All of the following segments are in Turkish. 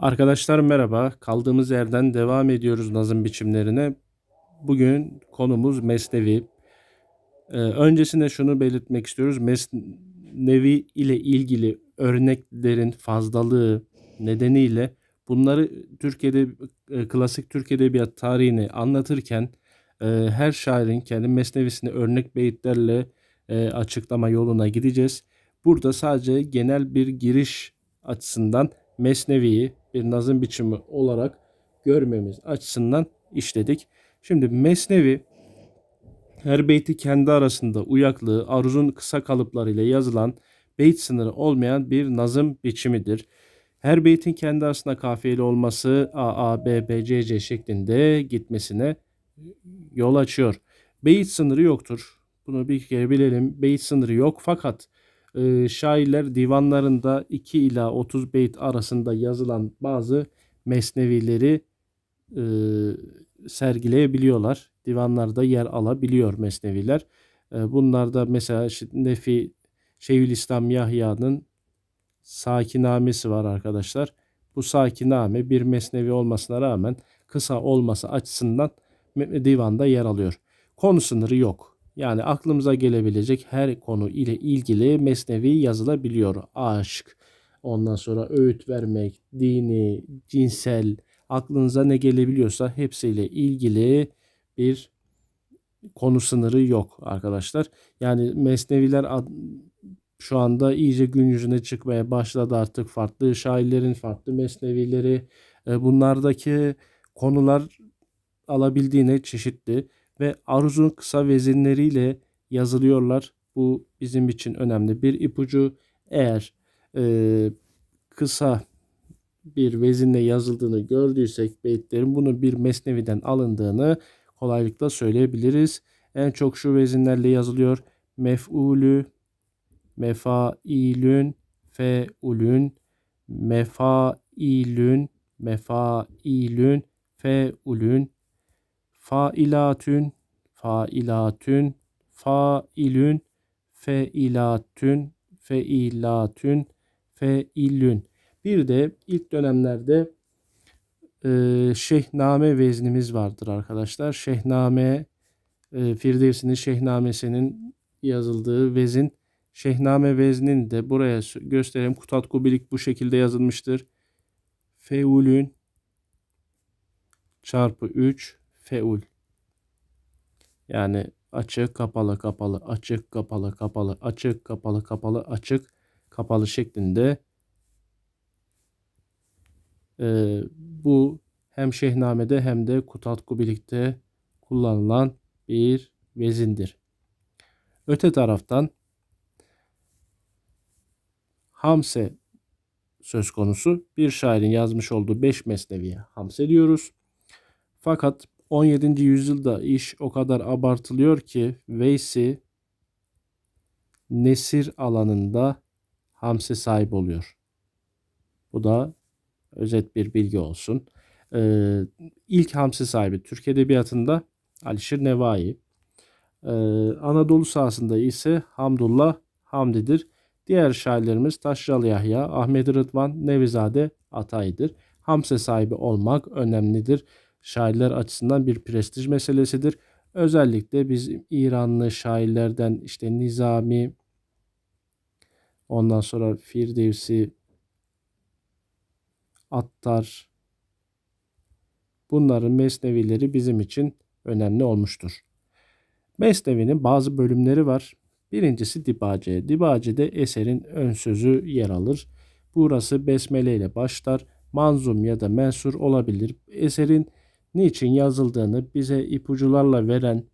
Arkadaşlar merhaba. Kaldığımız yerden devam ediyoruz nazım biçimlerine. Bugün konumuz Mesnevi. Ee, öncesinde şunu belirtmek istiyoruz. Mesnevi ile ilgili örneklerin fazlalığı nedeniyle bunları Türkiye'de e, klasik Türk edebiyat tarihini anlatırken e, her şairin kendi mesnevisini örnek beyitlerle e, açıklama yoluna gideceğiz. Burada sadece genel bir giriş açısından Mesnevi'yi bir nazım biçimi olarak görmemiz açısından işledik. Şimdi Mesnevi her beyti kendi arasında uyaklığı, aruzun kısa kalıplarıyla yazılan beyt sınırı olmayan bir nazım biçimidir. Her beytin kendi arasında kafiyeli olması A, A, B, B, C, C şeklinde gitmesine yol açıyor. Beyit sınırı yoktur. Bunu bir kere bilelim. Beyit sınırı yok fakat e, şairler divanlarında 2 ila 30 beyt arasında yazılan bazı mesnevileri e, sergileyebiliyorlar. Divanlarda yer alabiliyor mesneviler. E, bunlarda mesela Nefi Şeyhülislam Yahya'nın Sakinamesi var arkadaşlar. Bu Sakiname bir mesnevi olmasına rağmen kısa olması açısından divanda yer alıyor. Konu sınırı yok. Yani aklımıza gelebilecek her konu ile ilgili mesnevi yazılabiliyor. Aşk, ondan sonra öğüt vermek, dini, cinsel, aklınıza ne gelebiliyorsa hepsiyle ilgili bir konu sınırı yok arkadaşlar. Yani mesneviler şu anda iyice gün yüzüne çıkmaya başladı artık farklı şairlerin farklı mesnevileri e, bunlardaki konular alabildiğine çeşitli ve aruzun kısa vezinleriyle yazılıyorlar. Bu bizim için önemli bir ipucu. Eğer e, kısa bir vezinle yazıldığını gördüysek beyitlerin bunun bir mesneviden alındığını kolaylıkla söyleyebiliriz. En çok şu vezinlerle yazılıyor. Mef'ulü, mefailün, feulün, mefailün, mefailün, feulün, failatün, failatün, failün, feilatün, feilatün, feilün. Bir de ilk dönemlerde e, Şehname veznimiz vardır arkadaşlar. Şehname e, Firdevsi'nin Şehnamesi'nin yazıldığı vezin Şehname veznini de buraya göstereyim. Kutat Kubilik bu şekilde yazılmıştır. Feulün çarpı 3 feul. Yani açık kapalı kapalı açık kapalı kapalı açık kapalı kapalı açık kapalı şeklinde e, bu hem Şehnamede hem de Kutatku birlikte kullanılan bir vezindir. Öte taraftan Hamse söz konusu bir şairin yazmış olduğu beş mesneviye Hamse diyoruz. Fakat 17. yüzyılda iş o kadar abartılıyor ki Veysi nesir alanında hamse sahip oluyor. Bu da özet bir bilgi olsun. Ee, ilk hamse sahibi Türk Edebiyatı'nda Alişir Nevai. Ee, Anadolu sahasında ise Hamdullah Hamdi'dir. Diğer şairlerimiz Taşralı Yahya, Ahmet Rıdvan, Nevizade Atay'dır. Hamse sahibi olmak önemlidir şairler açısından bir prestij meselesidir. Özellikle biz İranlı şairlerden işte Nizami, ondan sonra Firdevsi, Attar, bunların mesnevileri bizim için önemli olmuştur. Mesnevi'nin bazı bölümleri var. Birincisi Dibace. Dibace'de eserin ön sözü yer alır. Burası besmele ile başlar. Manzum ya da mensur olabilir. Eserin niçin yazıldığını bize ipucularla veren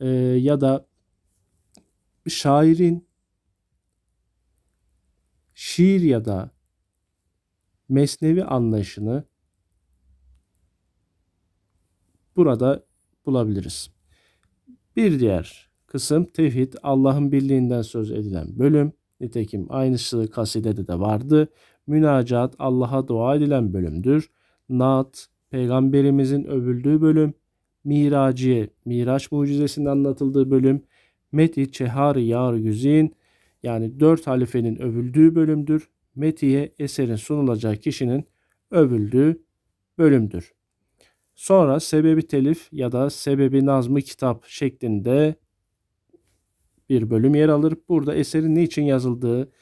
e, ya da şairin şiir ya da mesnevi anlayışını burada bulabiliriz. Bir diğer kısım tevhid Allah'ın birliğinden söz edilen bölüm. Nitekim aynısı kasidede de vardı. Münacat Allah'a dua edilen bölümdür. Naat Peygamberimizin övüldüğü bölüm, Miraciye, Miraç mucizesinin anlatıldığı bölüm, Meti Çehari Yar Yüzin yani dört halifenin övüldüğü bölümdür. Meti'ye eserin sunulacağı kişinin övüldüğü bölümdür. Sonra sebebi telif ya da sebebi nazmı kitap şeklinde bir bölüm yer alır. Burada eserin ne için yazıldığı,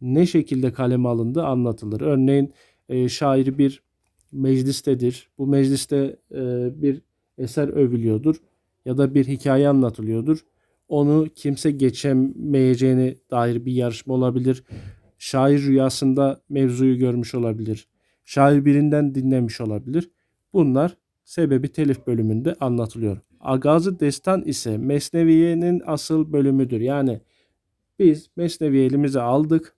ne şekilde kaleme alındığı anlatılır. Örneğin e, şair bir meclistedir. Bu mecliste e, bir eser övülüyordur ya da bir hikaye anlatılıyordur. Onu kimse geçemeyeceğine dair bir yarışma olabilir. Şair rüyasında mevzuyu görmüş olabilir. Şair birinden dinlemiş olabilir. Bunlar sebebi telif bölümünde anlatılıyor. Agazı Destan ise Mesneviye'nin asıl bölümüdür. Yani biz Mesneviye elimize aldık.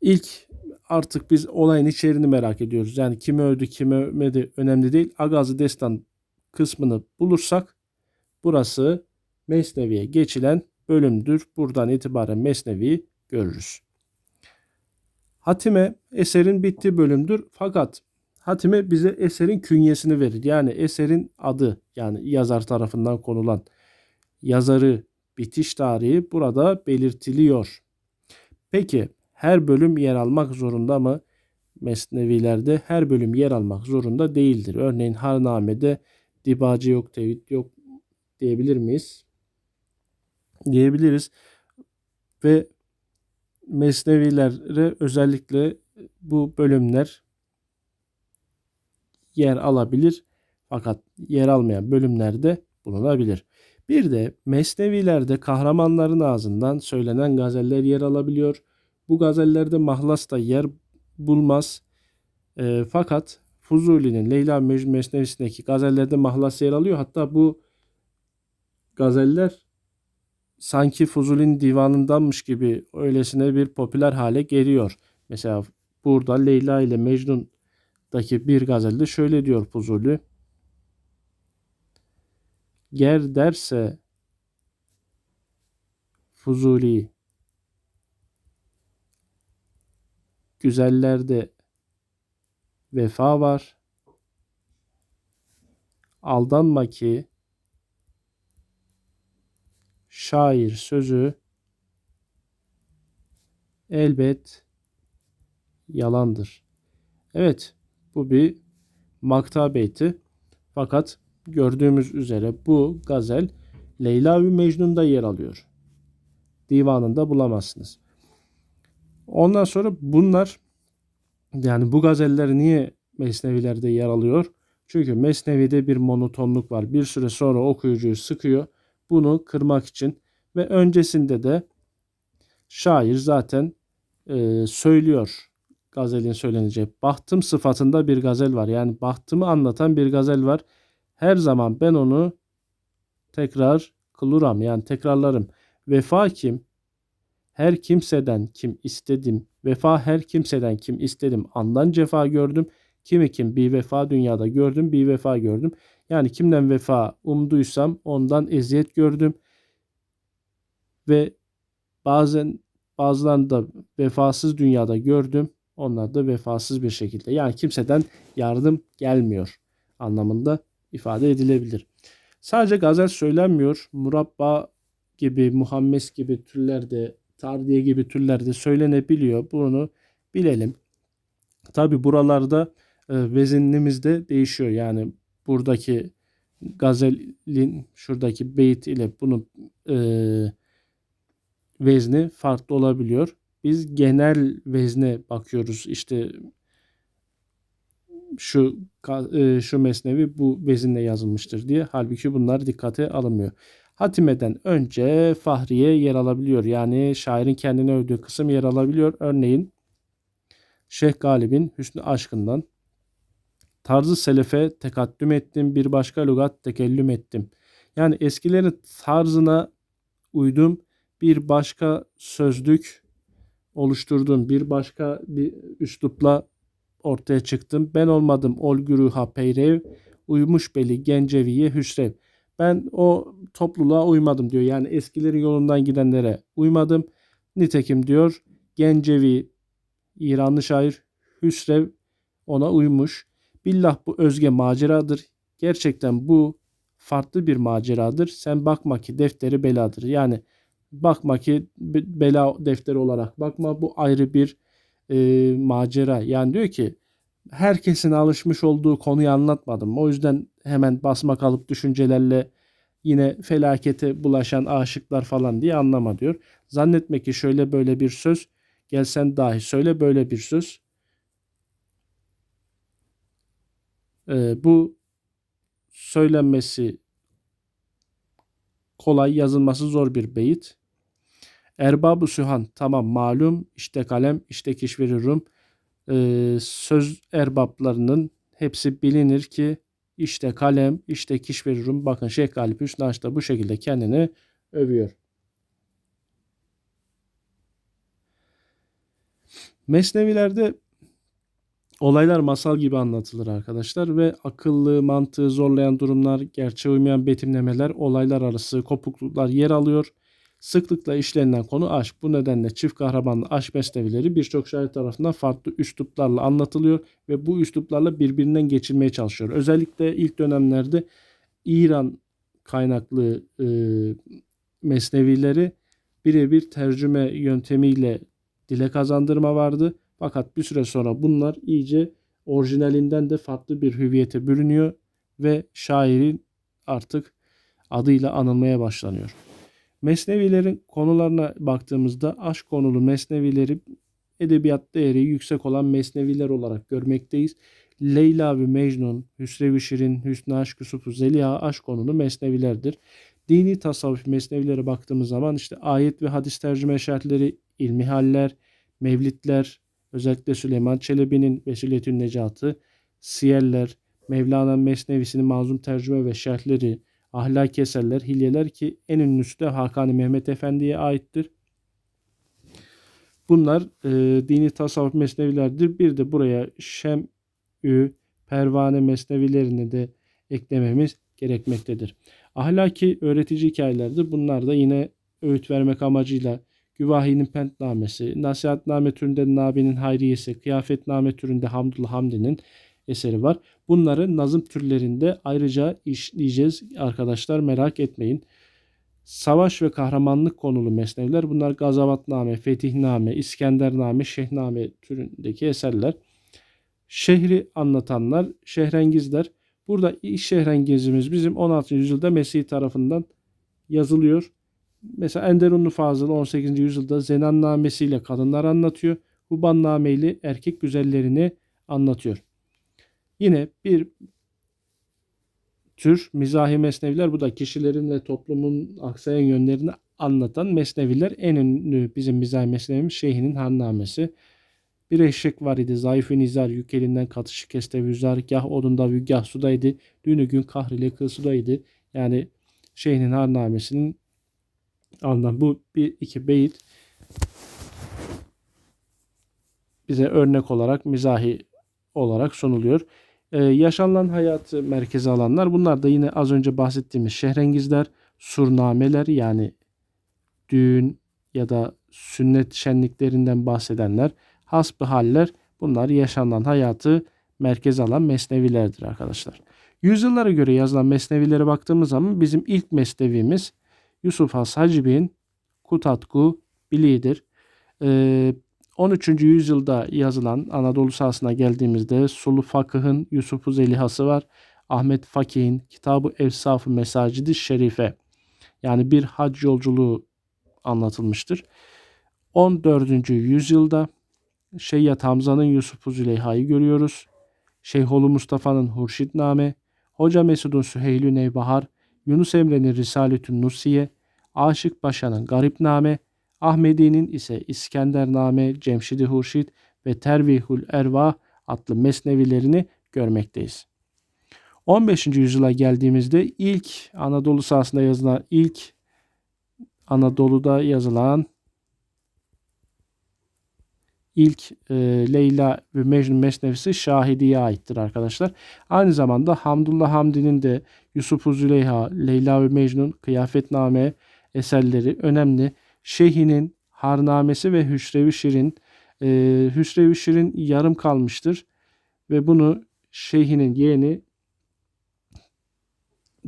İlk artık biz olayın içeriğini merak ediyoruz. Yani kim öldü, kim ölmedi önemli değil. Agazı Destan kısmını bulursak burası Mesnevi'ye geçilen bölümdür. Buradan itibaren Mesnevi'yi görürüz. Hatime eserin bittiği bölümdür. Fakat hatime bize eserin künyesini verir. Yani eserin adı yani yazar tarafından konulan yazarı bitiş tarihi burada belirtiliyor. Peki her bölüm yer almak zorunda mı? Mesnevilerde her bölüm yer almak zorunda değildir. Örneğin Harname'de dibacı yok, tevhid yok diyebilir miyiz? Diyebiliriz. Ve Mesnevilere özellikle bu bölümler yer alabilir. Fakat yer almayan bölümlerde bulunabilir. Bir de Mesnevilerde kahramanların ağzından söylenen gazeller yer alabiliyor. Bu gazellerde mahlas da yer bulmaz. E, fakat Fuzuli'nin Leyla Mecnun Mesnevisindeki gazellerde mahlas yer alıyor. Hatta bu gazeller sanki Fuzuli'nin divanındanmış gibi öylesine bir popüler hale geliyor. Mesela burada Leyla ile Mecnun'daki bir gazelde şöyle diyor Fuzuli. Ger derse Fuzuli güzellerde vefa var. Aldanma ki şair sözü elbet yalandır. Evet bu bir makta beyti. Fakat gördüğümüz üzere bu gazel Leyla ve Mecnun'da yer alıyor. Divanında bulamazsınız. Ondan sonra bunlar yani bu gazeller niye Mesnevilerde yer alıyor? Çünkü Mesnevi'de bir monotonluk var. Bir süre sonra okuyucuyu sıkıyor. Bunu kırmak için ve öncesinde de şair zaten e, söylüyor gazelin söyleneceği. Bahtım sıfatında bir gazel var. Yani bahtımı anlatan bir gazel var. Her zaman ben onu tekrar kılıram yani tekrarlarım. Vefa kim? Her kimseden kim istedim. Vefa her kimseden kim istedim. Andan cefa gördüm. Kimi kim bir vefa dünyada gördüm bir vefa gördüm. Yani kimden vefa umduysam ondan eziyet gördüm. Ve bazen bazılarını da vefasız dünyada gördüm. Onlar da vefasız bir şekilde. Yani kimseden yardım gelmiyor anlamında ifade edilebilir. Sadece gazel söylenmiyor. Murabba gibi, Muhammes gibi türlerde, Tardiye gibi türlerde söylenebiliyor. Bunu bilelim. Tabi buralarda e, vezinimiz de değişiyor. Yani buradaki gazelin şuradaki beyt ile bunun e, vezni farklı olabiliyor. Biz genel vezne bakıyoruz. İşte şu e, şu mesnevi bu vezinle yazılmıştır diye. Halbuki bunlar dikkate alınmıyor. Hatime'den önce Fahriye yer alabiliyor. Yani şairin kendini övdüğü kısım yer alabiliyor. Örneğin Şeyh Galip'in Hüsnü Aşkından tarzı selefe tekaddüm ettim, bir başka lügat tekellüm ettim. Yani eskilerin tarzına uydum, bir başka sözlük oluşturdum, bir başka bir üslupla ortaya çıktım. Ben olmadım ol güruha peyrev, uymuş beli genceviye hüsrev. Ben o topluluğa uymadım diyor. Yani eskilerin yolundan gidenlere uymadım. Nitekim diyor Gencevi İranlı şair Hüsrev ona uymuş. Billah bu özge maceradır. Gerçekten bu farklı bir maceradır. Sen bakma ki defteri beladır. Yani bakma ki bela defteri olarak bakma. Bu ayrı bir e, macera. Yani diyor ki herkesin alışmış olduğu konuyu anlatmadım. O yüzden hemen basma kalıp düşüncelerle yine felakete bulaşan aşıklar falan diye anlama diyor. Zannetme ki şöyle böyle bir söz gelsen dahi söyle böyle bir söz. Ee, bu söylenmesi kolay yazılması zor bir beyit. Erbab-ı Sühan tamam malum işte kalem işte keşferi Rum Ee, söz erbaplarının hepsi bilinir ki işte kalem işte keşferi Rum bakın Şeyh Galip Hüsnü Aç da bu şekilde kendini övüyor. Mesnevilerde olaylar masal gibi anlatılır arkadaşlar ve akıllı, mantığı zorlayan durumlar, gerçeğe uymayan betimlemeler, olaylar arası kopukluklar yer alıyor. Sıklıkla işlenilen konu aşk. Bu nedenle çift kahramanlı aşk mesnevileri birçok şair tarafından farklı üsluplarla anlatılıyor ve bu üsluplarla birbirinden geçirmeye çalışıyor. Özellikle ilk dönemlerde İran kaynaklı e, mesnevileri birebir tercüme yöntemiyle dile kazandırma vardı. Fakat bir süre sonra bunlar iyice orijinalinden de farklı bir hüviyete bürünüyor ve şairin artık adıyla anılmaya başlanıyor. Mesnevilerin konularına baktığımızda aşk konulu mesnevileri edebiyat değeri yüksek olan mesneviler olarak görmekteyiz. Leyla ve Mecnun, Hüsrev-i Şirin, Hüsnü Aşk Yusufu, Zeliha aşk konulu mesnevilerdir. Dini tasavvuf mesnevilere baktığımız zaman işte ayet ve hadis tercüme şerhleri, ilmi haller, mevlitler, özellikle Süleyman Çelebi'nin Vesiletün Necatı, siyeller, Mevlana Mesnevisi'nin manzum tercüme ve şerhleri, ahlaki eserler, hilyeler ki en ünlüsü de Hakani Mehmet Efendi'ye aittir. Bunlar e, dini tasavvuf mesnevilerdir. Bir de buraya Şem'ü, Pervane mesnevilerini de eklememiz gerekmektedir. Ahlaki öğretici hikayelerdir. Bunlar da yine öğüt vermek amacıyla Güvahi'nin Pentnamesi, Nasihatname türünde Nabi'nin Hayriyesi, Kıyafetname türünde Hamdullah Hamdi'nin eseri var. Bunları nazım türlerinde ayrıca işleyeceğiz arkadaşlar merak etmeyin. Savaş ve kahramanlık konulu mesneviler bunlar Gazavatname, Fetihname, İskendername, Şehname türündeki eserler. Şehri anlatanlar Şehrengizler. Burada ilk Şehrengizimiz bizim 16. yüzyılda Mesih tarafından yazılıyor. Mesela Enderunlu Fazıl 18. yüzyılda Zenannamesi ile kadınlar anlatıyor. Hubanname ile erkek güzellerini anlatıyor. Yine bir tür mizahi mesneviler bu da kişilerin ve toplumun aksayan yönlerini anlatan mesneviler. En ünlü bizim mizahi mesnevimiz Şeyhinin Hannamesi. Bir eşek var idi. Zayıf-ı nizar yük elinden katışı keste vüzar. Gah odunda gah sudaydı. Dünü gün kahrile kıl sudaydı. Yani Şeyhinin Hannamesi'nin alınan bu bir iki beyit bize örnek olarak mizahi olarak sunuluyor. Ee, yaşanılan hayatı merkeze alanlar bunlar da yine az önce bahsettiğimiz şehrengizler, surnameler yani düğün ya da sünnet şenliklerinden bahsedenler, hasbı haller bunlar yaşanılan hayatı merkeze alan mesnevilerdir arkadaşlar. Yüzyıllara göre yazılan mesnevilere baktığımız zaman bizim ilk mesnevimiz Yusuf Has Hacib'in Kutatku Bili'dir. Ee, 13. yüzyılda yazılan Anadolu sahasına geldiğimizde Sulu Fakıh'ın Yusuf-u Zelihası var. Ahmet Fakih'in Kitabı Evsaf-ı Mesacidi Şerife yani bir hac yolculuğu anlatılmıştır. 14. yüzyılda Şeyyat Hamza'nın Yusuf-u Züleyha'yı görüyoruz. Şeyholu Mustafa'nın Hurşitname, Hoca Mesud'un Süheylü Neybahar, Yunus Emre'nin Risaletün Nusiye, Aşık Paşa'nın Garipname, Ahmedi'nin ise İskendername, Cemşidi Hurşit ve Tervihul Erva adlı mesnevilerini görmekteyiz. 15. yüzyıla geldiğimizde ilk Anadolu sahasında yazılan ilk Anadolu'da yazılan ilk e, Leyla ve Mecnun Mesnevisi Şahidi'ye aittir arkadaşlar. Aynı zamanda Hamdullah Hamdi'nin de Yusuf-u Züleyha, Leyla ve Mecnun, Kıyafetname eserleri önemli. Şeyhinin Harnamesi ve Hüsrev-i Şirin. E, Hüsrev-i Şirin yarım kalmıştır ve bunu Şeyhinin yeğeni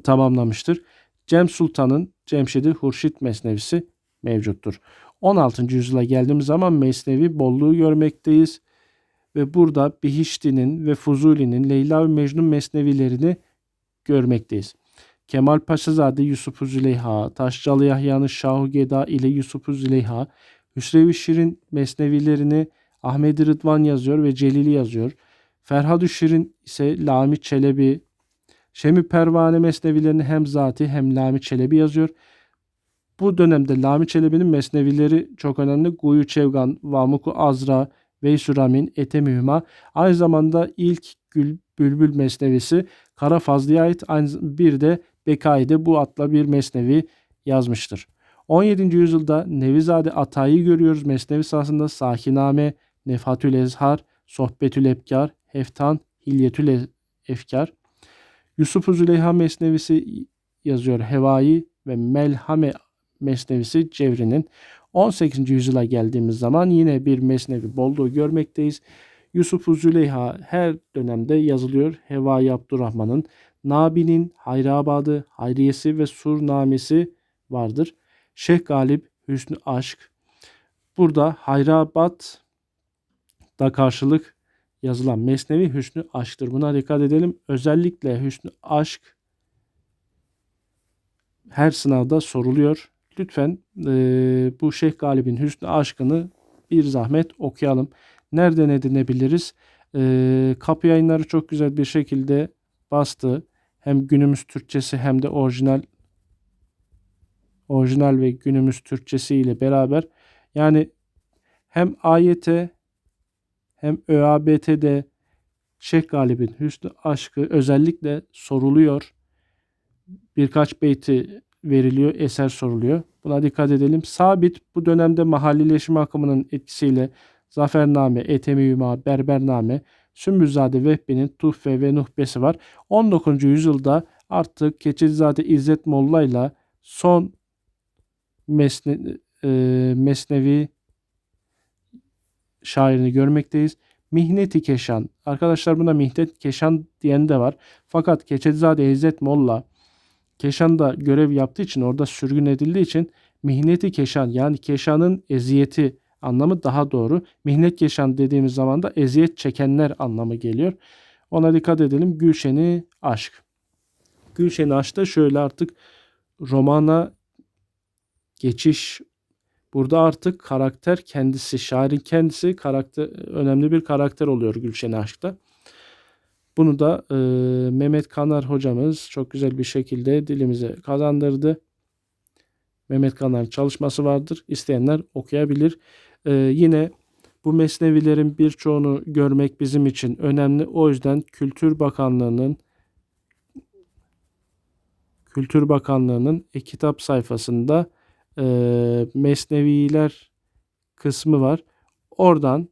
tamamlamıştır. Cem Sultan'ın Cemşidi Hurşit Mesnevisi mevcuttur. 16. yüzyıla geldiğimiz zaman Mesnevi bolluğu görmekteyiz. Ve burada Bihişti'nin ve Fuzuli'nin Leyla ve Mecnun mesnevilerini görmekteyiz. Kemal Paşazade Yusuf Züleyha, Taşcalı Yahya'nın Şahu Geda ile Yusuf Züleyha, Hüsrev-i Şirin mesnevilerini Ahmet Rıdvan yazıyor ve Celili yazıyor. Ferhad-ı Şirin ise Lami Çelebi, Şemi Pervane mesnevilerini hem Zati hem Lami Çelebi yazıyor. Bu dönemde Lami Çelebi'nin mesnevileri çok önemli. Guyu Çevgan, Vamuku Azra, Veysuramin, Etemi Hüma. Aynı zamanda ilk Gül, Bülbül mesnevisi Kara Fazlı'ya ait bir de Bekai'de bu adla bir mesnevi yazmıştır. 17. yüzyılda Nevizade Atay'ı görüyoruz. Mesnevi sahasında Sakiname, Nefatül Ezhar, Sohbetül Ebkar, Heftan, Hilyetül Efkar. Yusuf Züleyha Mesnevisi yazıyor Hevai ve Melhame Mesnevisi Cevri'nin. 18. yüzyıla geldiğimiz zaman yine bir mesnevi bolluğu görmekteyiz. Yusuf Züleyha her dönemde yazılıyor. Hevai Abdurrahman'ın, Nabi'nin Hayrabadı, Hayriyesi ve Surnamesi vardır. Şeyh Galip, Hüsnü Aşk. Burada Hayrabat da karşılık yazılan Mesnevi Hüsnü Aşk'tır. Buna dikkat edelim. Özellikle Hüsnü Aşk her sınavda soruluyor. Lütfen e, bu Şeyh Galip'in Hüsnü Aşk'ını bir zahmet okuyalım. Nereden edinebiliriz? E, kapı yayınları çok güzel bir şekilde bastı. Hem günümüz Türkçesi hem de orijinal orijinal ve günümüz Türkçesi ile beraber yani hem AYT hem ÖABT'de Şeyh Galip'in Hüsnü Aşkı özellikle soruluyor. Birkaç beyti veriliyor, eser soruluyor. Buna dikkat edelim. Sabit bu dönemde mahallileşme akımının etkisiyle Zafername, Etemi Yuma, Berbername, Sümbüzade Vehbi'nin Tuhfe ve Nuhbesi var. 19. yüzyılda artık Keçilzade İzzet Molla ile son mesne, e, mesnevi şairini görmekteyiz. Mihneti Keşan. Arkadaşlar buna Mihnet Keşan diyen de var. Fakat Keçezade İzzet Molla Keşan'da görev yaptığı için orada sürgün edildiği için Mihneti Keşan yani Keşan'ın eziyeti anlamı daha doğru. Mihnet Keşan dediğimiz zaman da eziyet çekenler anlamı geliyor. Ona dikkat edelim. Gülşen'i aşk. Gülşen'i aşkta şöyle artık romana geçiş Burada artık karakter kendisi, şairin kendisi karakter önemli bir karakter oluyor Gülşen Aşk'ta. Bunu da e, Mehmet Kanar hocamız çok güzel bir şekilde dilimize kazandırdı. Mehmet Kanar'ın çalışması vardır. İsteyenler okuyabilir. E, yine bu mesnevilerin birçoğunu görmek bizim için önemli. O yüzden Kültür Bakanlığı'nın Kültür Bakanlığı'nın e-kitap sayfasında e, mesneviler kısmı var. Oradan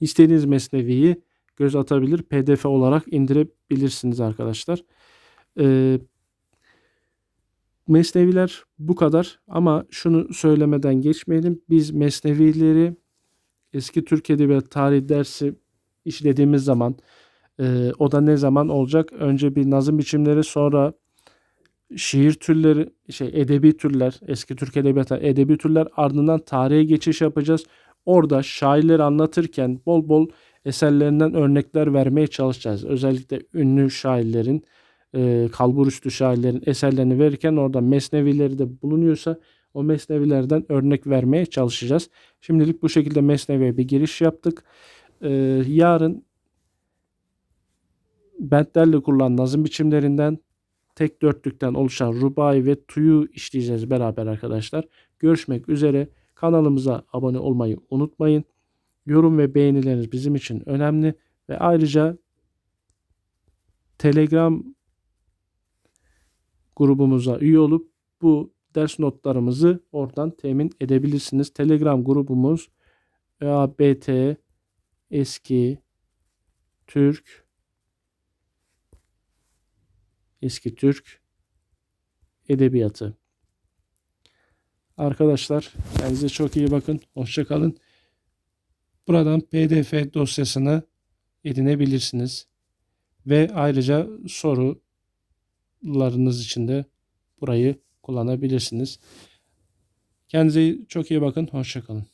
istediğiniz mesneviyi göz atabilir, pdf olarak indirebilirsiniz arkadaşlar. E, mesneviler bu kadar ama şunu söylemeden geçmeyelim. Biz mesnevileri eski Türk Edebiyatı Tarih dersi işlediğimiz zaman e, o da ne zaman olacak? Önce bir nazım biçimleri sonra şiir türleri, şey edebi türler, eski Türk edebiyatı edebi türler ardından tarihe geçiş yapacağız. Orada şairleri anlatırken bol bol eserlerinden örnekler vermeye çalışacağız. Özellikle ünlü şairlerin, e, kalburüstü şairlerin eserlerini verirken orada mesnevileri de bulunuyorsa o mesnevilerden örnek vermeye çalışacağız. Şimdilik bu şekilde mesneviye bir giriş yaptık. E, yarın bentlerle kurulan nazım biçimlerinden tek dörtlükten oluşan rubai ve tuyu işleyeceğiz beraber arkadaşlar. Görüşmek üzere. Kanalımıza abone olmayı unutmayın. Yorum ve beğenileriniz bizim için önemli ve ayrıca Telegram grubumuza üye olup bu ders notlarımızı oradan temin edebilirsiniz. Telegram grubumuz EABT eski Türk eski Türk edebiyatı. Arkadaşlar kendinize çok iyi bakın. Hoşçakalın. Buradan pdf dosyasını edinebilirsiniz. Ve ayrıca sorularınız için de burayı kullanabilirsiniz. Kendinize çok iyi bakın. Hoşçakalın.